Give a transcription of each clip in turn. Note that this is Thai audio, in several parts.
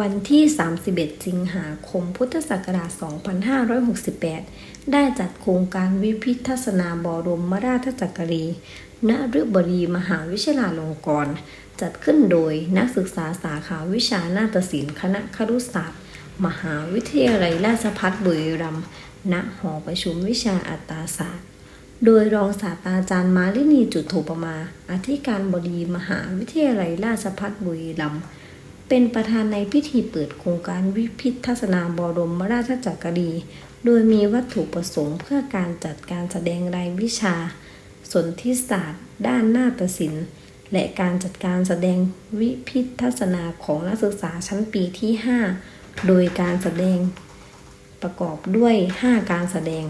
วันที่ 31 สิงหาคม พุทธศักราช 2568 ได้จัดโครงการวิพิทัศนาบรมราชจักรี ณฤบดีมหาวิทยาลงกรณ์ จัดขึ้นโดยนักศึกษาสาขาวิชานาฏศิลป์คณะครุศาสตร์ มหาวิทยาลัยราชภัฏบุรีรัมย์ ณ หอประชุมวิชาอัตตาศาสตร์ โดยรองศาสตราจารย์มาลินีจุดโทปมา อธิการบดีมหาวิทยาลัยราชภัฏบุรีรัมย์ เป็นประธานในพิธีเปิดโครงการวิพิทัศนาบรมราชจักรี โดยมีวัตถุประสงค์เพื่อการจัดการแสดงรายวิชา สนธิศาสตร์ ด้านนาฏศิลป์ และการจัดการแสดงวิพิทัศนาของนักศึกษาชั้นปีที่ 5 โดยการแสดงประกอบด้วย 5 การแสดง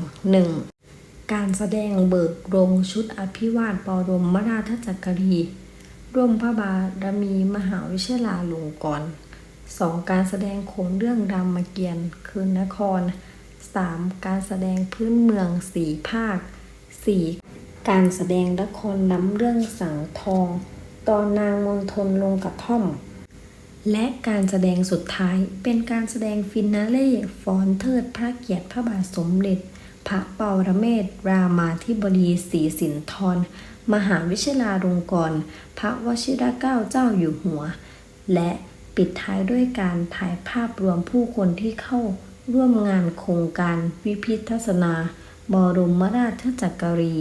1. การแสดงเบิกโรงชุดอภิวาทบรมราชจักรี ร่วมพระบารมีมหาวิทยาลาลงกรสองการแสดงโขงเรื่องรามเกียรติ์คืนนคร 3. การแสดงพื้นเมืองสีภาค 4. การแสดงละครน้ำเรื่องสังทอง ตอนนางมนทนลงกระท่อม และการแสดงสุดท้ายเป็นการแสดงฟินาเล่ฟ้อนเทิดพระเกียรติพระบาทสมเด็จ พระเปารเมศรามาธิบดีศรีสินทร มหาวิชลาลงกรณ์พระวชิรเกล้าเจ้าอยู่หัว และปิดท้ายด้วยการถ่ายภาพรวมผู้คนที่เข้าร่วมงานโครงการวิพิทัศนา บรมราชจักรี